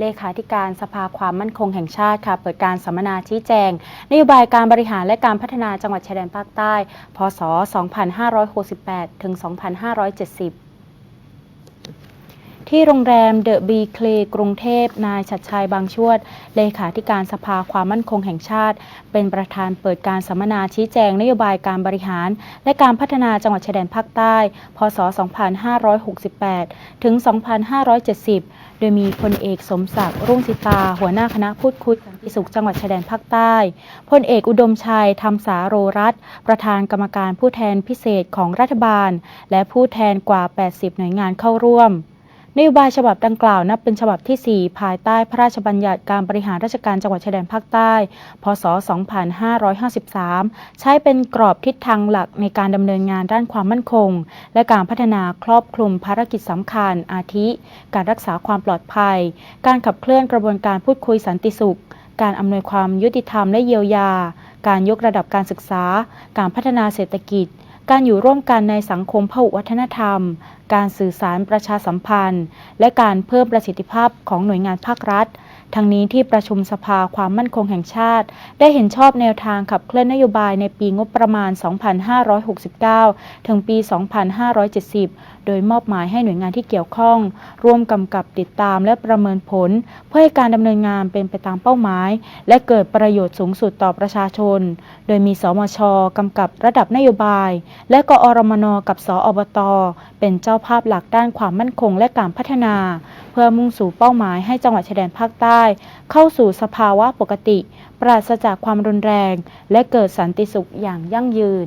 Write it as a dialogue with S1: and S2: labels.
S1: เลขาธิการสภาความมั่นคงแห่งชาติค่ะ เปิดการสัมมนาชี้แจง นโยบายการบริหารและการพัฒนาจังหวัดชายแดนภาคใต้ พศ 2568 ถึง 2570 ที่โรงแรมเดอะบีเคลกรุงเทพ นายชัดชัยบางชวด เลขาธิการสภาความมั่นคงแห่งชาติ เป็นประธานเปิดการสัมมนาชี้แจงนโยบายการบริหาร และการพัฒนาจังหวัดชายแดนภาคใต้ พศ 2568 ถึง 2570 โดยมีพลเอกสมศักดิ์รุ่งสิตา หัวหน้าคณะพูดคุยสันติสุขจังหวัดชายแดนภาคใต้ พลเอกอุดมชัยธรรมสาโรรัตประธานกรรมการผู้แทนพิเศษของรัฐบาล และผู้แทนกว่า 80 หน่วยงานเข้าร่วม นโยบายฉบับดังกล่าวนับเป็นฉบับที่ 4 ภายใต้พระราชบัญญัติการบริหารราชการจังหวัดชายแดนภาคใต้ พศ 2553 ใช้เป็นกรอบทิศทางหลักในการดำเนินงานด้านความมั่นคง และการพัฒนาครอบคลุมภารกิจสำคัญ อาทิ การรักษาความปลอดภัย การขับเคลื่อนกระบวนการพูดคุยสันติสุข การอำนวยความยุติธรรมและเยียวยา การยกระดับการศึกษา การพัฒนาเศรษฐกิจ การอยู่ร่วมกันในสังคมพหุวัฒนธรรม การสื่อสารประชาสัมพันธ์ และการเพิ่มประสิทธิภาพของหน่วยงานภาครัฐ ทั้งนี้ที่ประชุมสภาความมั่นคงแห่งชาติ ได้เห็นชอบแนวทางขับเคลื่อนนโยบายในปีงบประมาณ 2569 ถึงปี 2570 โดยมอบหมายให้หน่วยงานที่เกี่ยวข้อง ร่วมกำกับติดตามและประเมินผล เพื่อให้การดำเนินงานเป็นไปตามเป้าหมาย และเกิดประโยชน์สูงสุดต่อประชาชน โดยมีสมชกำกับระดับนโยบาย และกอรมนกับสอบต เป็นเจ้าภาพหลักด้านความมั่นคงและการพัฒนา พื่อมุ่งสู่เป้าหมายให้จังหวัดชายแดนภาคใต้ เข้าสู่สภาวะปกติ ปราศจากความรุนแรง และเกิดสันติสุขอย่างยั่งยืน